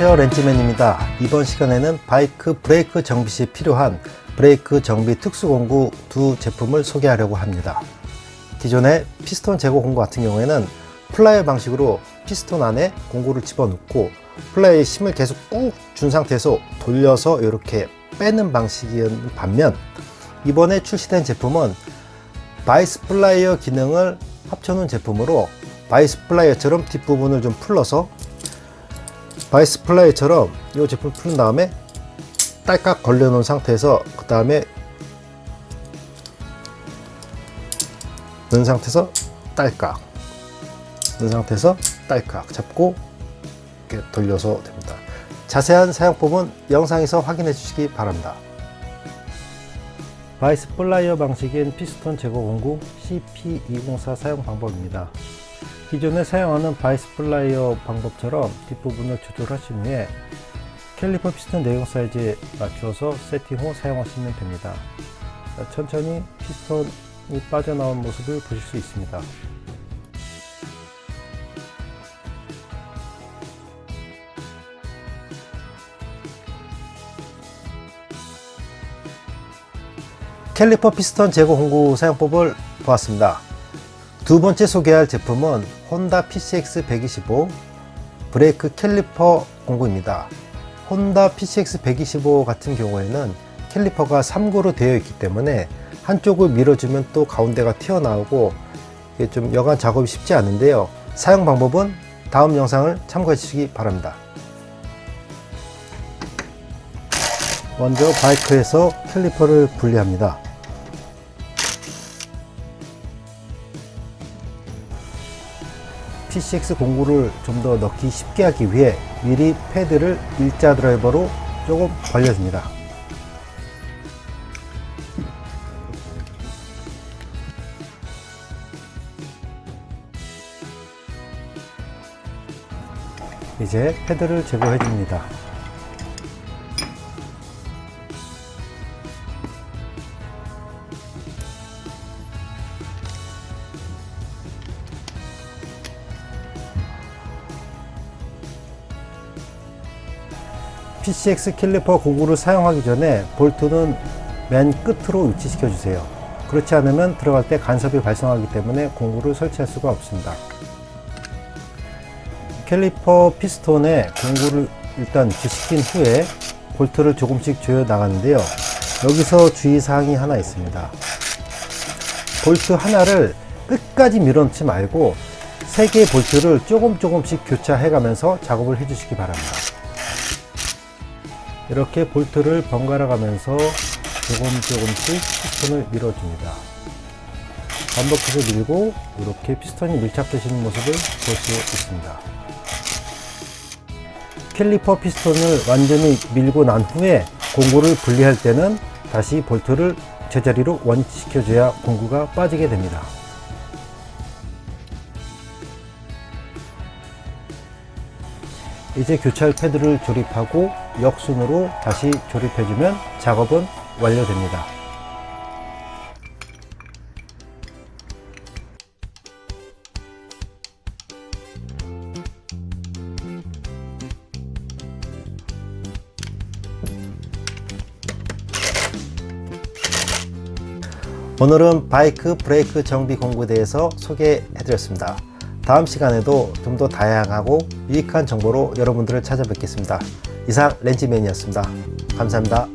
안녕하세요. 렌즈맨입니다. 이번 시간에는 바이크 브레이크 정비 시 필요한 브레이크 정비 특수 공구 두 제품을 소개하려고 합니다. 기존의 피스톤 제거 공구 같은 경우에는 플라이어 방식으로 피스톤 안에 공구를 집어넣고 플라이의 힘을 계속 꾹 준 상태에서 돌려서 이렇게 빼는 방식인 반면 이번에 출시된 제품은 바이스 플라이어 기능을 합쳐놓은 제품으로 바이스 플라이어처럼 뒷부분을 좀 풀러서 바이스 플라이처럼 이 제품 풀은 다음에 딸깍 걸려 놓은 상태에서 그 다음에 넣은 상태에서 딸깍 넣은 상태에서 딸깍 잡고 이렇게 돌려서 됩니다. 자세한 사용법은 영상에서 확인해 주시기 바랍니다. 바이스 플라이어 방식인 피스톤 제거 공구 CP204 사용 방법입니다 기존에 사용하는 바이스 플라이어 방법처럼 뒷부분을 조절하신 후에 캘리퍼 피스톤 내용 사이즈에 맞추어서 세팅 후 사용하시면 됩니다. 천천히 피스톤이 빠져나온 모습을 보실 수 있습니다. 캘리퍼 피스톤 제거 공구 사용법을 보았습니다. 두 번째 소개할 제품은 혼다 PCX 125 브레이크 캘리퍼 공구입니다. 혼다 PCX 125 같은 경우에는 캘리퍼가 3구로 되어 있기 때문에 한쪽을 밀어주면 또 가운데가 튀어나오고 이게 좀 여간 작업이 쉽지 않은데요. 사용 방법은 다음 영상을 참고해 주시기 바랍니다. 먼저 바이크에서 캘리퍼를 분리합니다. PCX 공구를 좀 더 넣기 쉽게 하기 위해 미리 패드를 일자 드라이버로 조금 벌려줍니다. 이제 패드를 제거해 줍니다. PCX 캘리퍼 공구를 사용하기 전에 볼트는 맨 끝으로 위치시켜 주세요. 그렇지 않으면 들어갈 때 간섭이 발생하기 때문에 공구를 설치할 수가 없습니다. 캘리퍼 피스톤에 공구를 일단 위치시킨 후에 볼트를 조금씩 조여 나가는데요. 여기서 주의사항이 하나 있습니다. 볼트 하나를 끝까지 밀어넣지 말고 세 개의 볼트를 조금 조금씩 교차해 가면서 작업을 해 주시기 바랍니다. 이렇게 볼트를 번갈아 가면서 조금 조금씩 피스톤을 밀어줍니다. 반복해서 밀고 이렇게 피스톤이 밀착되시는 모습을 볼 수 있습니다. 캘리퍼 피스톤을 완전히 밀고 난 후에 공구를 분리할 때는 다시 볼트를 제자리로 원시켜줘야 공구가 빠지게 됩니다. 이제 교찰 패드를 조립하고 역순으로 다시 조립해주면 작업은 완료됩니다. 오늘은 바이크 브레이크 정비 공구에 대해서 소개해드렸습니다. 다음 시간에도 좀 더 다양하고 유익한 정보로 여러분들을 찾아뵙겠습니다. 이상 렌즈맨이었습니다. 감사합니다.